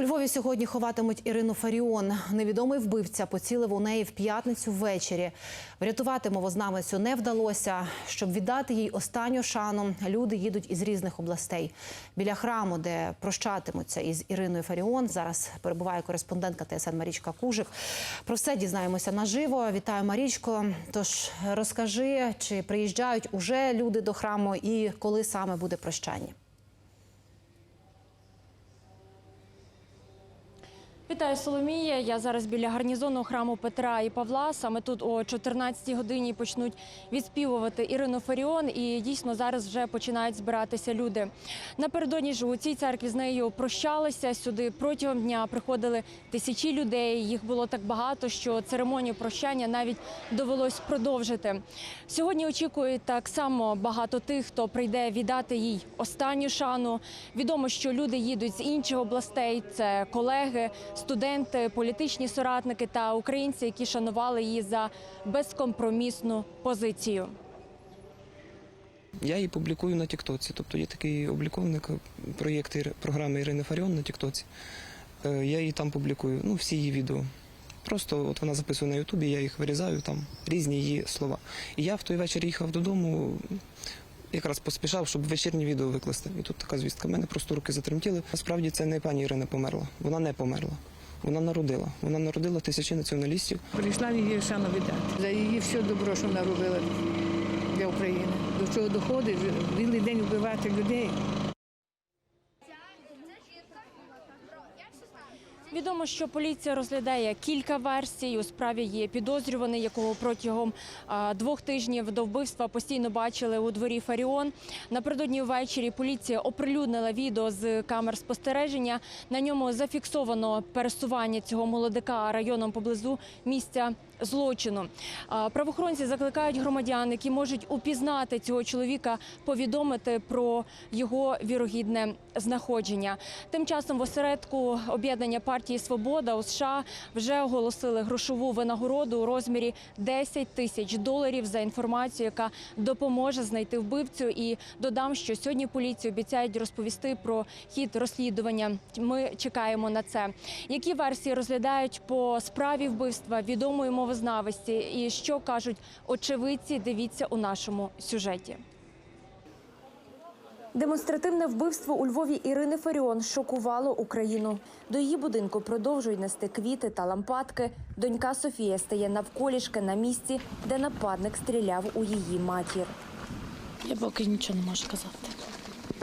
У Львові сьогодні ховатимуть Ірину Фаріон. Невідомий вбивця поцілив у неї в п'ятницю ввечері. Врятувати мовознавицю не вдалося. Щоб віддати їй останню шану, люди їдуть із різних областей. Біля храму, де прощатимуться із Іриною Фаріон, зараз перебуває кореспондентка ТСН Марічка Кужик. Про все дізнаємося наживо. Вітаю, Марічко. Тож розкажи, чи приїжджають уже люди до храму і коли саме буде прощання? Вітаю, Соломія. Я зараз біля гарнізонного храму Петра і Павла. Саме тут о 14-й годині почнуть відспівувати Ірину Фаріон. І дійсно зараз вже починають збиратися люди. Напередодні ж у цій церкві з нею прощалися. Сюди протягом дня приходили тисячі людей. Їх було так багато, що церемонію прощання навіть довелось продовжити. Сьогодні очікують так само багато тих, хто прийде віддати їй останню шану. Відомо, що люди їдуть з інших областей. Це колеги, студенти, політичні соратники та українці, які шанували її за безкомпромісну позицію. Я її публікую на Тіктоці. Тобто є такий обліковник проєкту Іри- програми Ірини Фаріон на Тіктоці. Е, Я її там публікую, ну, всі її відео. Просто от вона записує на Ютубі, я їх вирізаю, там різні її слова. І я в той вечір їхав додому, якраз поспішав, щоб вечірнє відео викласти. І тут така звістка. Мене просто руки затремтіли. Насправді це не пані Ірина померла. Вона не померла. Вона народила. Вона народила тисячі націоналістів. Прийшла її шану віддати. За її все добро, що вона робила для України. До чого доходить, білий день вбивати людей. Відомо, що поліція розглядає кілька версій. У справі є підозрюваний, якого протягом двох тижнів до вбивства постійно бачили у дворі Фаріон. Напередодні ввечері поліція оприлюднила відео з камер спостереження. На ньому зафіксовано пересування цього молодика районом поблизу місця злочину. Правоохоронці закликають громадян, які можуть упізнати цього чоловіка, повідомити про його вірогідне знаходження. Тим часом в осередку об'єднання партії Свобода у США вже оголосили грошову винагороду у розмірі 10 тисяч доларів за інформацію, яка допоможе знайти вбивцю. І додам, що сьогодні поліції обіцяють розповісти про хід розслідування. Ми чекаємо на це. Які версії розглядають по справі вбивства відомої мовознавості і що кажуть очевидці? Дивіться у нашому сюжеті. Демонстративне вбивство у Львові Ірини Фаріон шокувало Україну. До її будинку продовжують нести квіти та лампадки. Донька Софія стає навколішки на місці, де нападник стріляв у її матір. Я поки нічого не можу сказати.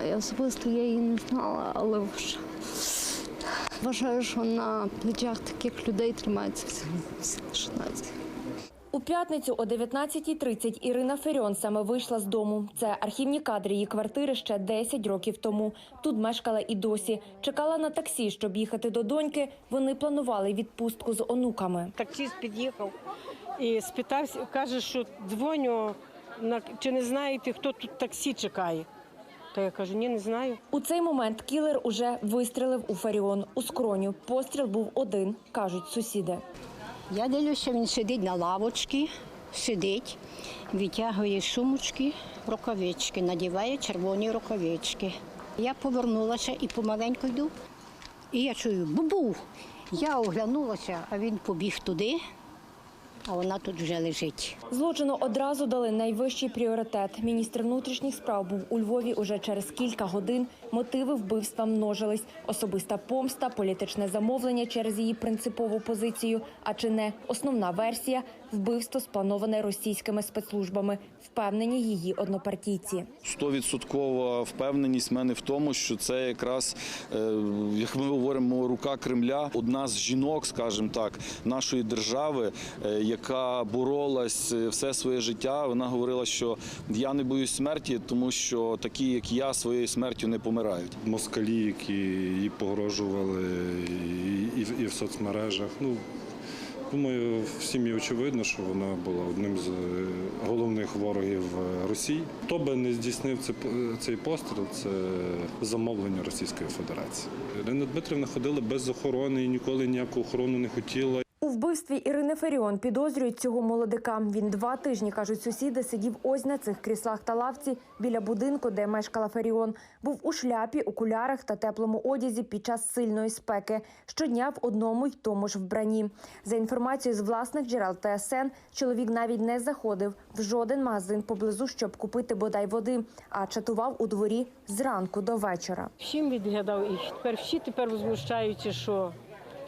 Я особисто я її не знала, але вже вважаю, що на плечах таких людей тримається вся вся наша нація. У п'ятницю о 19.30 Ірина Феріон саме вийшла з дому. Це архівні кадри її квартири ще 10 років тому. Тут мешкала і досі. Чекала на таксі, щоб їхати до доньки. Вони планували відпустку з онуками. Таксіст під'їхав і спитався, каже, що дзвоню, чи не знаєте, хто тут таксі чекає. Та я кажу, ні, не знаю. У цей момент кілер уже вистрілив у Фаріон у скроню. Постріл був один, кажуть сусіди. Я дивлюся, він сидить на лавочці, сидить, витягує сумочки, рукавички, надіває червоні рукавички. Я повернулася і помаленьку йду. І я чую бубу. Я оглянулася, а він побіг туди, а вона тут вже лежить. Злочину одразу дали найвищий пріоритет. Міністр внутрішніх справ був у Львові уже через кілька годин. Мотиви вбивства множились: особиста помста, політичне замовлення через її принципову позицію. А чи не основна версія вбивство сплановане російськими спецслужбами, впевнені її однопартійці. Стовідсоткова впевненість в мене в тому, що це якраз, е, як ми говоримо, рука Кремля, одна з жінок, скажімо так, нашої держави, е, яка боролась е, все своє життя. Вона говорила, що я не боюсь смерті, тому що такі, як я, своєю смертю не помирають. москалі, які їй погрожували і в соцмережах. Ну, думаю, всім є очевидно, що вона була одним з е, головних ворогів е, Росії. Хто би не здійснив цей, цей постріл, це замовлення Російської Федерації. Ірина Дмитрівна ходила без охорони і ніколи ніяку охорону не хотіла. Вбивстві Ірини Феріон підозрюють цього молодика. Він два тижні, кажуть сусіди, сидів ось на цих кріслах та лавці біля будинку, де мешкала Феріон. Був у шляпі, окулярах та теплому одязі під час сильної спеки. Щодня в одному й тому ж вбранні. За інформацією з власних джерел ТСН, чоловік навіть не заходив в жоден магазин поблизу, щоб купити бодай води, а чатував у дворі зранку до вечора. Всім відглядав і тепер всі тепер возмущаються, що,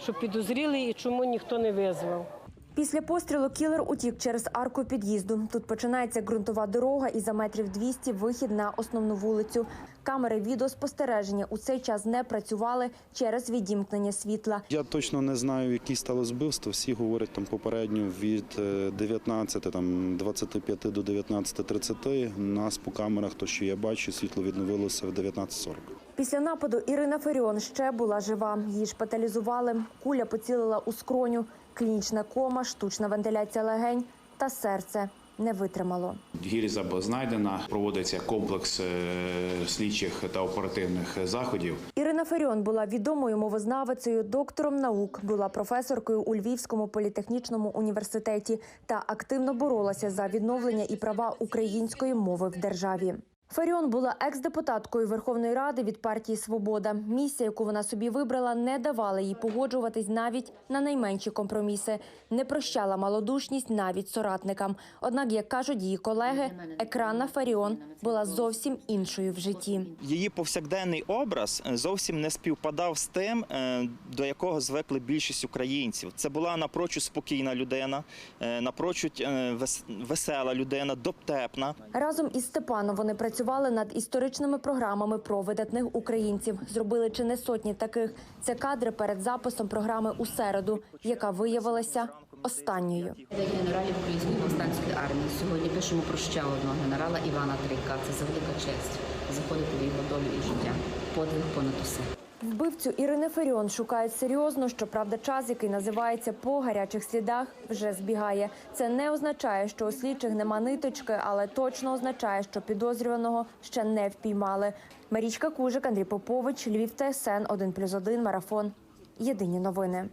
що підозріли і чому ніхто не визвав. Після пострілу кілер утік через арку під'їзду. Тут починається ґрунтова дорога і за метрів 200 вихід на основну вулицю. Камери відеоспостереження у цей час не працювали через відімкнення світла. Я точно не знаю, які стало збивство. Всі говорять там попередньо від е, 19, там 25 до 19.30. Нас по камерах, то що я бачу, світло відновилося в 19.40. Після нападу Ірина Феріон ще була жива. Її шпиталізували. Куля поцілила у скроню. Клінічна кома, штучна вентиляція легень та серце не витримало. Гільза знайдена, проводиться комплекс е, слідчих та оперативних заходів. Ірина Феріон була відомою мовознавицею, доктором наук, була професоркою у Львівському політехнічному університеті та активно боролася за відновлення і права української мови в державі. Феріон була екс-депутаткою Верховної Ради від партії Свобода. Місія, яку вона собі вибрала, не давала їй погоджуватись навіть на найменші компроміси, не прощала малодушність навіть соратникам. Однак, як кажуть її колеги, екранна Феріон була зовсім іншою в житті. Її повсякденний образ зовсім не співпадав з тим, е, до якого звикли більшість українців. Це була напрочуд спокійна людина, е, напрочуд е, весела людина, доптепна. Разом із Степаном вони працювали над історичними програмами про видатних українців. Зробили чи не сотні таких. Це кадри перед записом програми у середу, яка виявилася останньою. День генералів Української повстанської армії. Сьогодні пишемо про ще одного генерала Івана Трійка. Це за велика честь заходити в його долю і життя. Подвиг понад усе. Вбивцю Ірини Феріон шукають серйозно. Щоправда, час, який називається по гарячих слідах, вже збігає. Це не означає, що у слідчих нема ниточки, але точно означає, що підозрюваного ще не впіймали. Марічка Кужик, Андрій Попович, Львів ТСН 1+,1, Марафон. Єдині новини.